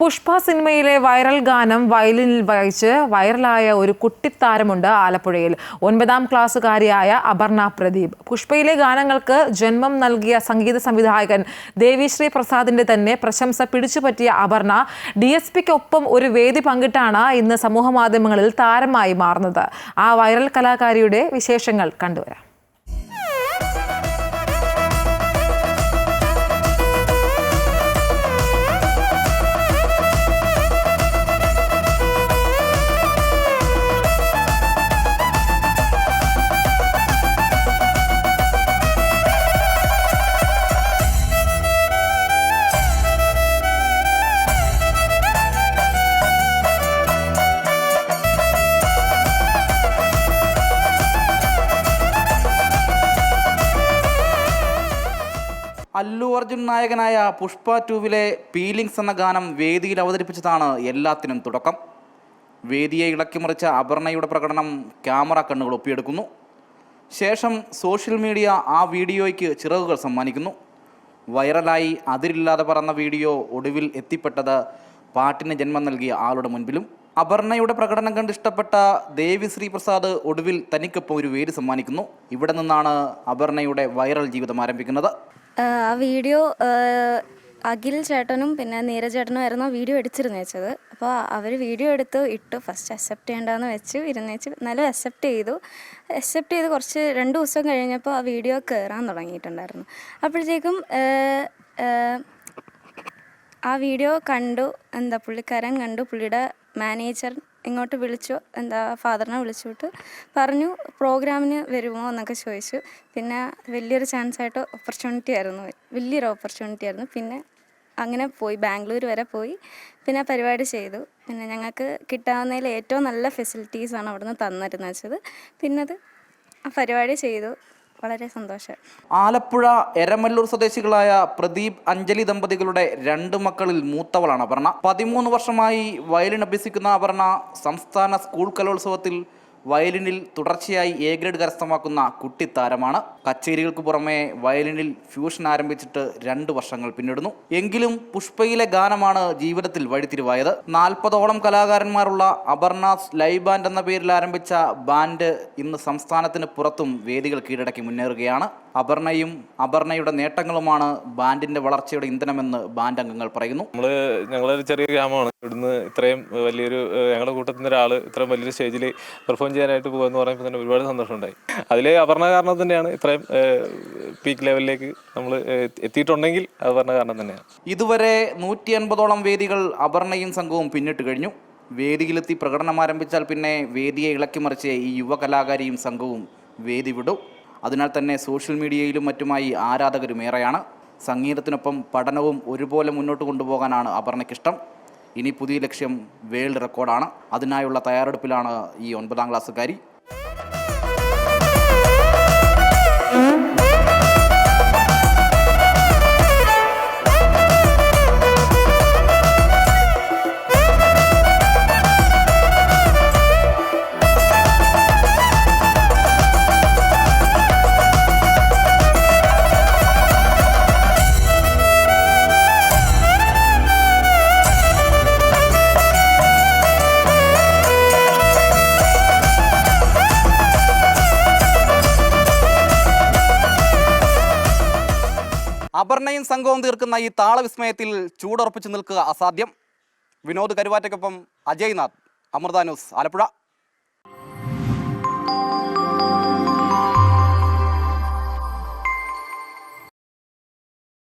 പുഷ്പ സിനിമയിലെ വൈറൽ ഗാനം വയലിനിൽ വായിച്ച് വൈറലായ ഒരു കുട്ടിത്താരമുണ്ട് ആലപ്പുഴയിൽ. ഒൻപതാം ക്ലാസ്സുകാരിയായ അപർണ പ്രദീപ്. പുഷ്പയിലെ ഗാനങ്ങൾക്ക് ജന്മം നൽകിയ സംഗീത സംവിധായകൻ ദേവിശ്രീ പ്രസാദിന്റെ തന്നെ പ്രശംസ പിടിച്ചുപറ്റിയ അപർണ ഡി എസ് പിക്കൊപ്പം ഒരു വേദി പങ്കിട്ടാണ് ഇന്ന് സമൂഹമാധ്യമങ്ങളിൽ താരമായി മാറുന്നത്. ആ വൈറൽ കലാകാരിയുടെ വിശേഷങ്ങൾ കണ്ടുവരാം. അല്ലു അർജുൻ നായകനായ പുഷ്പ ടൂവിലെ പീലിങ്സ് എന്ന ഗാനം വേദിയിൽ അവതരിപ്പിച്ചതാണ് എല്ലാത്തിനും തുടക്കം. വേദിയെ ഇളക്കിമറിച്ച അപർണയുടെ പ്രകടനം ക്യാമറ കണ്ണുകൾ ഒപ്പിയെടുക്കുന്നു. ശേഷം സോഷ്യൽ മീഡിയ ആ വീഡിയോയ്ക്ക് ചിറകുകൾ സമ്മാനിക്കുന്നു. വൈറലായി അതിരില്ലാതെ പറന്ന വീഡിയോ ഒടുവിൽ എത്തിപ്പെട്ടത് പാട്ടിന് ജന്മം നൽകിയ ആളുടെ മുൻപിലും. അപർണയുടെ പ്രകടനം കണ്ട് ഇഷ്ടപ്പെട്ട ദേവിശ്രീ പ്രസാദ് ഒടുവിൽ തനിക്കൊപ്പം ഒരു വേര് സമ്മാനിക്കുന്നു. ഇവിടെ നിന്നാണ് അപർണയുടെ വൈറൽ ജീവിതം ആരംഭിക്കുന്നത്. ആ വീഡിയോ അഖിൽ ചേട്ടനും പിന്നെ നീരജ് ചേട്ടനും ആയിരുന്നു വീഡിയോ എടുത്തിരുന്നു വെച്ചത് അപ്പോൾ അവർ വീഡിയോ എടുത്ത് ഇട്ടു. ഫസ്റ്റ് അക്സെപ്റ്റ് ചെയ്യേണ്ടതെന്ന് വെച്ച് ഇരുന്ന് വെച്ച് നല്ല അക്സെപ്റ്റ് ചെയ്തു. അക്സെപ്റ്റ് ചെയ്ത് കുറച്ച് രണ്ട് ദിവസം കഴിഞ്ഞപ്പോൾ ആ വീഡിയോ കയറാൻ തുടങ്ങിയിട്ടുണ്ടായിരുന്നു. അപ്പോഴത്തേക്കും ആ വീഡിയോ കണ്ടു. എന്താ പുള്ളിക്കാരൻ കണ്ടു. പുള്ളിയുടെ മാനേജർ ഇങ്ങോട്ട് വിളിച്ചു എന്താ ഫാദറിനെ വിളിച്ചിട്ട് പറഞ്ഞു പ്രോഗ്രാമിന് വരുമോ? എന്നൊക്കെ ചോദിച്ചു. പിന്നെ വലിയൊരു ചാൻസ് ആയിട്ട് ഓപ്പർച്യൂണിറ്റി ആയിരുന്നു. വലിയൊരു ഓപ്പർച്യൂണിറ്റി ആയിരുന്നു. പിന്നെ അങ്ങനെ പോയി ബാംഗ്ലൂർ വരെ പോയി. പിന്നെ പരിപാടി ചെയ്തു. പിന്നെ ഞങ്ങൾക്ക് കിട്ടാവുന്നതിൽ ഏറ്റവും നല്ല ഫെസിലിറ്റീസാണ് അവിടുന്ന് തന്നിരുന്നത് വെച്ചത്. പിന്നെ അത് പരിപാടി ചെയ്തു. വളരെ സന്തോഷം. ആലപ്പുഴ എരമല്ലൂർ സ്വദേശികളായ പ്രദീപ് അഞ്ജലി ദമ്പതികളുടെ രണ്ട് മക്കളിൽ മൂത്തവളാണ് അപർണ. പതിമൂന്ന് വർഷമായി വയലിൻ അഭ്യസിക്കുന്ന അപർണ സംസ്ഥാന സ്കൂൾ കലോത്സവത്തിൽ വയലിനിൽ തുടർച്ചയായി എ ഗ്രേഡ് കരസ്ഥമാക്കുന്ന കുട്ടിത്താരമാണ് കച്ചേരികൾക്ക് പുറമെ വയലിനിൽ ഫ്യൂഷൻ ആരംഭിച്ചിട്ട് രണ്ട് വർഷങ്ങൾ പിന്നിടുന്നു. എങ്കിലും പുഷ്പയിലെ ഗാനമാണ് ജീവിതത്തിൽ വഴിത്തിരിവായത്. നാൽപ്പതോളം കലാകാരന്മാരുള്ള അപർണാസ് ലൈവ് ബാൻഡ് എന്ന പേരിൽ ആരംഭിച്ച ബാൻഡ് ഇന്ന് സംസ്ഥാനത്തിന് പുറത്തും വേദികൾ കീഴടക്കി മുന്നേറുകയാണ്. അപർണയും അപർണയുടെ നേട്ടങ്ങളുമാണ് ബാൻഡിന്റെ വളർച്ചയുടെ ഇന്ധനമെന്ന് ബാൻഡ് അംഗങ്ങൾ പറയുന്നു. നമ്മൾ ഞങ്ങളൊരു ചെറിയ ഗ്രാമമാണ്. ഇവിടുന്ന് ഇത്രയും വലിയൊരു ഞങ്ങളുടെ കൂട്ടത്തിൽ ഒരാൾ ഇത്രയും വലിയൊരു സ്റ്റേജിൽ പെർഫോം ചെയ്യാനായിട്ട് പോകുമെന്ന് പറയുമ്പോൾ തന്നെ ഒരുപാട് സന്തോഷമുണ്ടായി. അതിൽ അപർണ കാരണം തന്നെയാണ് ഇത്രയും പീക്ക് ലെവലിലേക്ക് നമ്മൾ എത്തിയിട്ടുണ്ടെങ്കിൽ അപർണ കാരണം തന്നെയാണ്. ഇതുവരെ നൂറ്റി അൻപതോളം വേദികൾ അപർണയും സംഘവും പിന്നിട്ട് കഴിഞ്ഞു. വേദിയിലെത്തി പ്രകടനം ആരംഭിച്ചാൽ പിന്നെ വേദിയെ ഇളക്കിമറിച്ച് ഈ യുവ കലാകാരിയും സംഘവും വേദി വിടും. അതിനാൽ തന്നെ സോഷ്യൽ മീഡിയയിലും മറ്റുമായി ആരാധകരും ഏറെയാണ്. സംഗീതത്തിനൊപ്പം പഠനവും ഒരുപോലെ മുന്നോട്ട് കൊണ്ടുപോകാനാണ് അപർണയ്ക്കിഷ്ടം. ഇനി പുതിയ ലക്ഷ്യം വേൾഡ് റെക്കോർഡാണ്. അതിനായുള്ള തയ്യാറെടുപ്പിലാണ് ഈ ഒൻപതാം ക്ലാസ്സുകാരി. അപർണയും സംഘവും തീർക്കുന്ന ഈ താളവിസ്മയത്തിൽ ചൂടുറപ്പിച്ചു നിൽക്കുക അസാധ്യം. വിനോദ് കരുവാറ്റയ്ക്കൊപ്പം അജയ്നാഥ് അമൃത ന്യൂസ് ആലപ്പുഴ.